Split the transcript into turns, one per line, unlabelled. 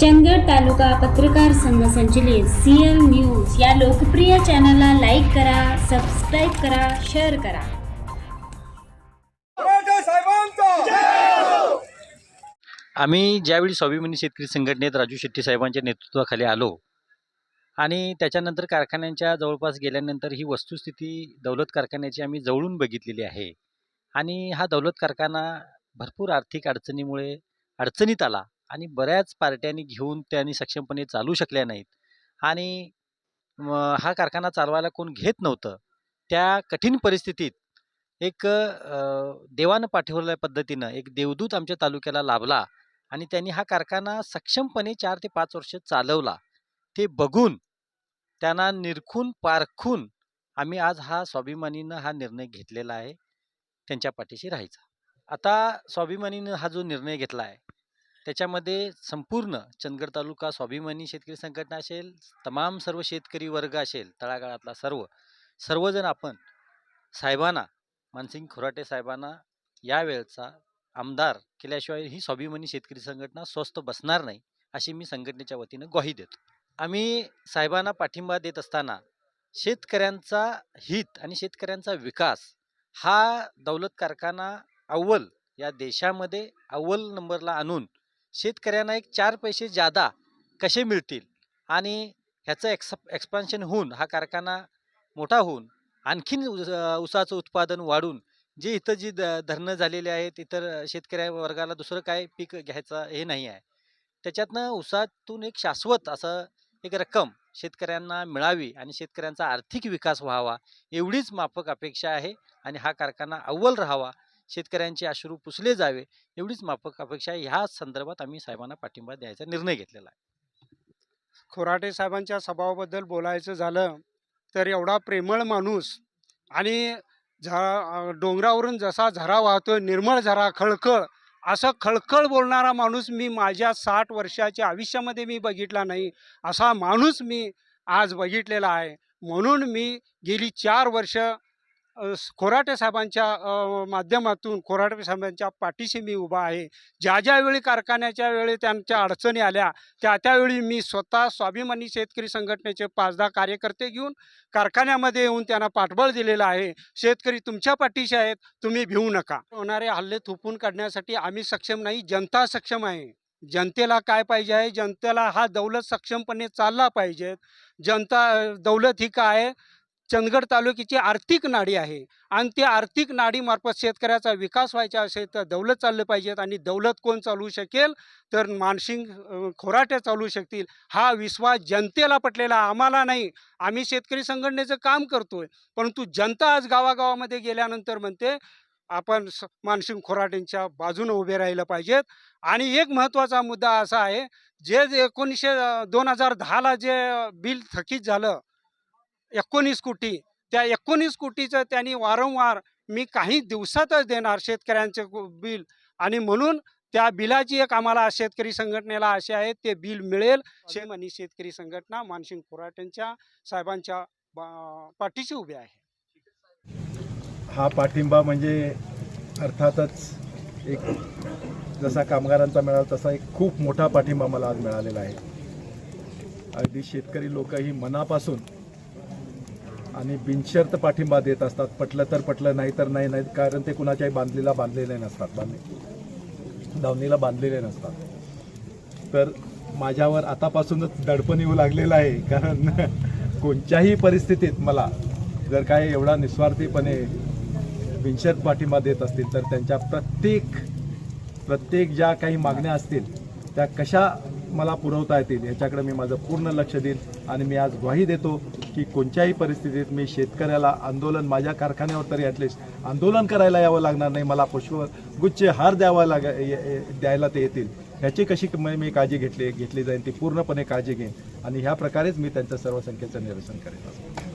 चंदगड तालुका पत्रकार संघ संचलित सीएल न्यूज या लोकप्रिय चॅनलला लाईक करा सबस्क्राईब करा शेअर करा.
मराठा साहेबांचा!
आम्ही ज्यावेळी स्वाभिमानी शेतकरी संघटनेत राजू शेट्टी साहेबांच्या नेतृत्वाखाली आलो आणि त्याच्यानंतर कारखान्यांच्या जवळपास गेल्यानंतर ही वस्तुस्थिती दौलत कारखान्याची आम्ही जवळून बघितलेली आहे आणि हा दौलत कारखाना भरपूर आर्थिक अडचणीमुळे अडचणीत आला. आणि बऱ्याच पार्ट्यांनी घेऊन त्यांनी सक्षमपणे चालू शकल्या नाहीत. आणि हा कारखाना चालवायला कोण घेत नव्हतं. त्या कठीण परिस्थितीत एक देवानं पाठवलेल्या पद्धतीनं एक देवदूत आमच्या तालुक्याला लाभला आणि त्यांनी हा कारखाना सक्षमपणे चार ते पाच वर्ष चालवला. ते बघून त्यांना निरखून पारखून आम्ही आज हा स्वाभिमानीनं हा निर्णय घेतलेला आहे. त्यांच्या पाठीशी राहायचा. आता स्वाभिमानीनं हा जो निर्णय घेतला आहे त्याच्यामध्ये संपूर्ण चंदगड तालुका स्वाभिमानी शेतकरी संघटना असेल तमाम सर्व शेतकरी वर्ग असेल तळागाळातला सर्व सर्वजण आपण साहेबांना मानसिंग खोराटे साहेबांना यावेळचा आमदार केल्याशिवाय ही स्वाभिमानी शेतकरी संघटना स्वस्त बसणार नाही अशी मी संघटनेच्या वतीनं ग्वाही देतो. आम्ही साहेबांना पाठिंबा देत असताना शेतकऱ्यांचा हित आणि शेतकऱ्यांचा विकास हा दौलत कारखाना अव्वल या देशामध्ये अव्वल नंबरला आणून शेतकऱ्यांना एक चार पैसे जादा कसे मिळतील? आणि ह्याचं एक्स एक्सपान्शन होऊन हा कारखाना मोठा होऊन आणखीन ऊसाचं उत्पादन वाढून जे इथं जी द धरणं झालेली आहेत इतर शेतकऱ्या वर्गाला दुसरं काय पीक घ्यायचं हे नाही आहे. त्याच्यातनं ऊसातून एक शाश्वत असं एक रक्कम शेतकऱ्यांना मिळावी आणि शेतकऱ्यांचा आर्थिक विकास व्हावा एवढीच माफक अपेक्षा आहे आणि हा कारखाना अव्वल राहावा शेतकऱ्यांचे अश्रू पुसले जावे एवढीच माफक अपेक्षा ह्या संदर्भात आम्ही साहेबांना पाठिंबा द्यायचा निर्णय घेतलेला आहे.
खोराटे साहेबांच्या स्वभावाबद्दल बोलायचं झालं तर एवढा प्रेमळ माणूस आणि झा डोंगरावरून जसा झरा वाहतोय निर्मळ झरा खळखळ असं खळखळ बोलणारा माणूस मी माझ्या साठ वर्षाच्या आयुष्यामध्ये मी बघितला नाही असा माणूस मी आज बघितलेला आहे. म्हणून मी गेली चार वर्ष खोराटे साहेबांच्या माध्यमातून खोराटे साहेबांच्या पाठीशी मी उभा आहे. ज्या ज्यावेळी कारखान्याच्या वेळी त्यांच्या अडचणी आल्या त्या त्यावेळी मी स्वतः स्वाभिमानी शेतकरी संघटनेचे पाच दहा कार्यकर्ते घेऊन कारखान्यामध्ये येऊन त्यांना पाठबळ दिलेलं आहे. शेतकरी तुमच्या पाठीशी आहेत तुम्ही भिवू नका. होणारे हल्ले थोपून काढण्यासाठी आम्ही सक्षम नाही जनता सक्षम आहे. जनतेला काय पाहिजे आहे? जनतेला हा दौलत सक्षमपणे चालला पाहिजे. जनता दौलत ही काय आहे? चंदगड तालुक्याची आर्थिक नाडी आहे. आणि त्या आर्थिक नाडीमार्फत शेतकऱ्याचा विकास व्हायचा असेल तर दौलत चाललं पाहिजेत. आणि दौलत कोण चालवू शकेल? तर मानसिंग अ, खोराटे चालवू शकतील. हा विश्वास जनतेला पटलेला आम्हाला नाही. आम्ही शेतकरी संघटनेचं काम करतोय. परंतु जनता आज गावागावामध्ये गेल्यानंतर म्हणते आपण स- मानसिंग खोराटेंच्या बाजूने उभे राहिलं पाहिजेत. आणि एक महत्त्वाचा मुद्दा असा आहे जे जे एकोणीसशे दोन हजार दहाला जे बिल थकीत झालं एकोणीस कोटी. त्या एकोणीस कोटीचं त्यांनी वारंवार मी काही दिवसातच देणार शेतकऱ्यांचं बिल. आणि म्हणून त्या बिलाची एक आम्हाला शेतकरी संघटनेला आशा आहे ते बिल मिळेल. शेम आणि शेतकरी संघटना मानसिंग खोराटेंच्या साहेबांच्या बा- पाठीशी उभे आहे.
हा पाठिंबा म्हणजे अर्थातच एक जसा कामगारांचा मिळाला तसा एक खूप मोठा पाठिंबा मला आज मिळालेला आहे. अगदी शेतकरी लोक ही मनापासून आणि बिनशर्त पाठिंबा देत असतात. पटलं तर पटलं नाही तर नाही नाही कारण ते कुणाच्याही बांधलेला बांधलेले नसतात. बांधले दावणीला बांधलेले नसतात. तर माझ्यावर आतापासूनच दडपण येऊ लागलेलं आहे. कारण कोणत्याही परिस्थितीत मला जर काही एवढा निस्वार्थीपणे बिनशर्त पाठिंबा देत असतील तर त्यांच्या प्रत्येक प्रत्येक ज्या काही मागण्या असतील त्या कशा मला पुरवता येतील याच्याकडे मी माझं पूर्ण लक्ष देईन आणि मी आज ग्वाही देतो. की कोणत्याही परिस्थितीत मी शेतकऱ्याला आंदोलन माझ्या कारखान्यावर तरी ॲटलिस्ट आंदोलन करायला यावं लागणार नाही मला पुष्पगुच्छ हार द्यावा लाग द्यायला ते येतील. ह्याची कशी मी काळजी घेतली घेतली जाईल ती पूर्णपणे काळजी घेईन. आणि ह्या प्रकारेच मी त्यांचं सर्व संख्येचं निरसन करेन.